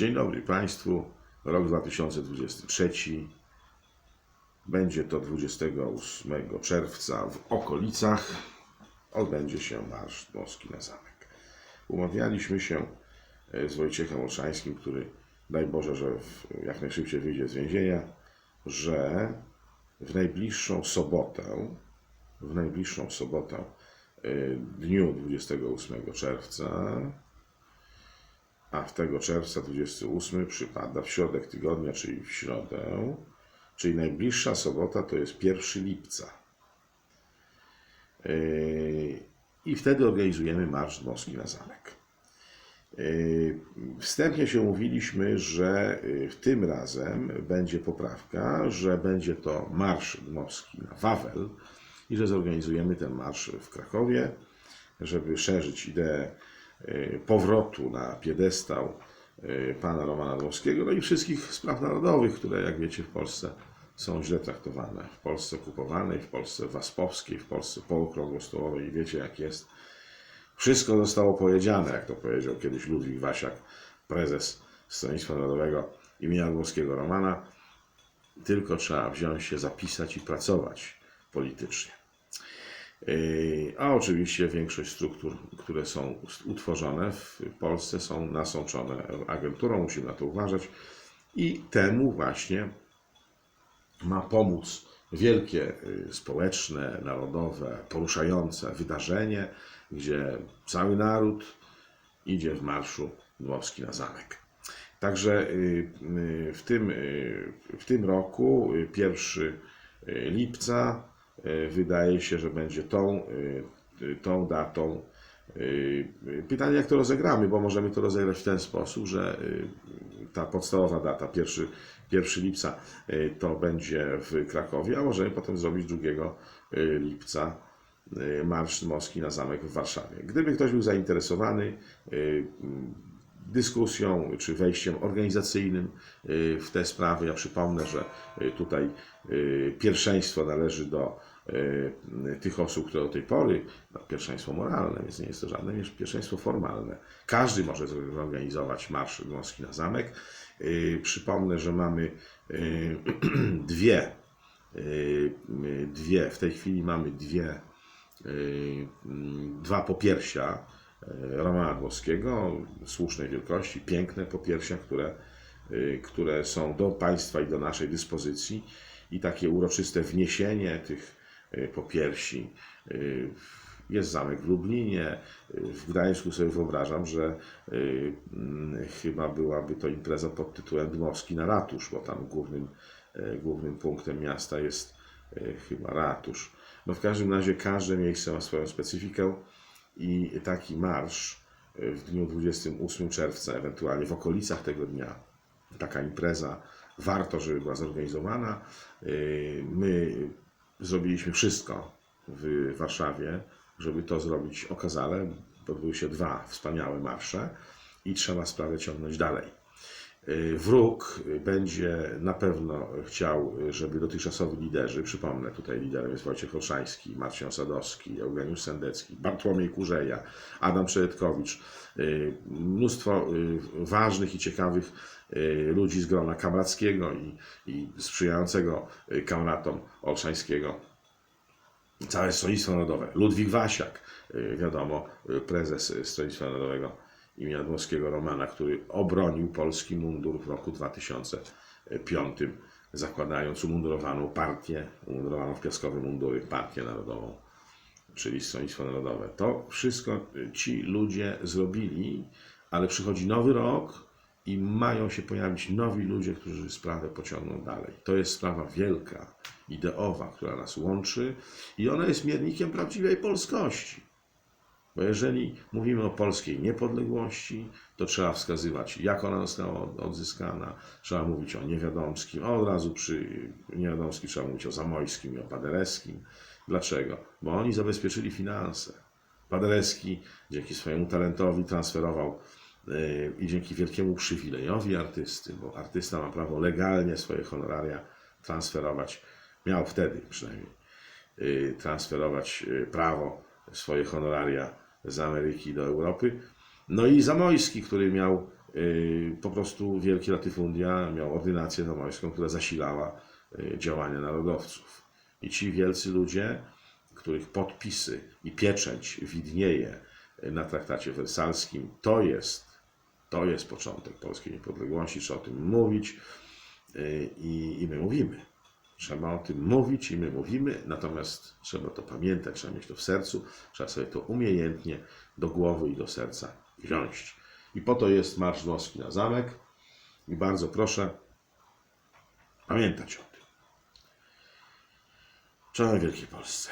Dzień dobry Państwu. Rok 2023. Będzie to 28 czerwca w okolicach. Odbędzie się Marsz Dmowski na Zamek. Umawialiśmy się e, z Wojciechem Olszańskim, który daj Boże, że jak najszybciej wyjdzie z więzienia, że w najbliższą sobotę, w najbliższą sobotę, e, dniu 28 czerwca, a w tego czerwca 28 przypada w środek tygodnia, czyli w środę, czyli najbliższa sobota to jest 1 lipca. Yy, I wtedy organizujemy Marsz Dmowski na Zamek. Yy, Wstępnie się umówiliśmy, że yy, w tym razem będzie poprawka, że będzie to Marsz Dmowski na Wawel i że zorganizujemy ten marsz w Krakowie, żeby szerzyć ideę powrotu na piedestał yy, pana Romana Dmowskiego, no i wszystkich spraw narodowych, które jak wiecie w Polsce są źle traktowane. W Polsce okupowanej, w Polsce waspowskiej, w Polsce pookrągłostołowej i wiecie jak jest. Wszystko zostało powiedziane, jak to powiedział kiedyś Ludwik Wasiak, prezes Stronnictwa Narodowego imienia Dmowskiego Romana. Tylko trzeba wziąć się, zapisać i pracować politycznie. Yy, A oczywiście większość struktur, które są utworzone w Polsce, są nasączone agenturą, musimy na to uważać. I temu właśnie ma pomóc wielkie y, społeczne, narodowe, poruszające wydarzenie, gdzie cały naród idzie w marszu Dmowski na zamek. Także y, y, w tym, w tym roku, y, 1 y, lipca, wydaje się, że będzie tą, y, tą datą. Y, Pytanie, jak to rozegramy, bo możemy to rozegrać w ten sposób, że ta podstawowa data, 1, 1 lipca, to będzie w Krakowie, a możemy potem zrobić 2 y, lipca Marsz Dmowski na zamek w Warszawie. Gdyby ktoś był zainteresowany dyskusją czy wejściem organizacyjnym y, w te sprawy, ja przypomnę, że y, tutaj y, pierwszeństwo należy do tych osób, które do tej pory, no, pierwszeństwo moralne, więc nie jest to żadne jest pierwszeństwo formalne. Każdy może zorganizować Marsz Dmowski na zamek. Przypomnę, że mamy dwie, dwie, w tej chwili mamy dwie, y, dwa popiersia Romana Dmowskiego, słusznej wielkości, piękne popiersia, które, y, które są do Państwa i do naszej dyspozycji i takie uroczyste wniesienie tych y, popiersi. y, Jest zamek w Lublinie, w Gdańsku sobie wyobrażam, że chyba byłaby to impreza pod tytułem Dmowski na ratusz, bo tam głównym, głównym punktem miasta jest chyba ratusz. No w każdym razie każde miejsce ma swoją specyfikę i taki marsz y, w dniu 28 czerwca, ewentualnie w okolicach tego dnia, taka impreza, warto, żeby była zorganizowana. Y, My zrobiliśmy wszystko w Warszawie, żeby to zrobić okazale. Odbyły się dwa wspaniałe marsze i trzeba sprawę ciągnąć dalej. Y, Wróg będzie na pewno chciał, żeby dotychczasowi liderzy, przypomnę, tutaj liderem jest Wojciech Olszański, Marcin Osadowski, Eugeniusz Sendecki, Bartłomiej Kurzeja, Adam Przejedkowicz, y, mnóstwo y, ważnych i ciekawych ludzi z grona kamrackiego i, i sprzyjającego kamratom Olszańskiego całe Stronnictwo Narodowe. Ludwik Wasiak, wiadomo, prezes Stronnictwa Narodowego imienia Dmowskiego Romana, który obronił polski mundur w roku 2005, zakładając umundurowaną partię, umundurowaną w piaskowe mundury Partię Narodową, czyli Stronnictwo Narodowe. To wszystko ci ludzie zrobili, ale przychodzi nowy rok i mają się pojawić nowi ludzie, którzy sprawę pociągną dalej. To jest sprawa wielka, ideowa, która nas łączy i ona jest miernikiem prawdziwej polskości. Bo jeżeli mówimy o polskiej niepodległości, to trzeba wskazywać, jak ona została odzyskana, trzeba mówić o Niewiadomskim, a od razu przy Niewiadomskim trzeba mówić o Zamojskim i o Paderewskim. Dlaczego? Bo oni zabezpieczyli finanse. Paderewski dzięki swojemu talentowi transferował yy, i dzięki wielkiemu przywilejowi artysty, bo artysta ma prawo legalnie swoje honoraria transferować, miał wtedy przynajmniej yy, transferować yy, prawo swoje honoraria z Ameryki do Europy. No i Zamojski, który miał y, po prostu wielki latyfundia miał ordynację tomańską, która zasilała y, działania narodowców. I ci wielcy ludzie, których podpisy i pieczęć widnieje na traktacie wersalskim, to jest, to jest początek polskiej niepodległości, trzeba o tym mówić y, i, i my mówimy. Trzeba o tym mówić i my mówimy, natomiast trzeba to pamiętać, trzeba mieć to w sercu, trzeba sobie to umiejętnie do głowy i do serca wziąć. I po to jest Marsz Dmowski na zamek i bardzo proszę pamiętać o tym. Czołem Wielkiej Polsce.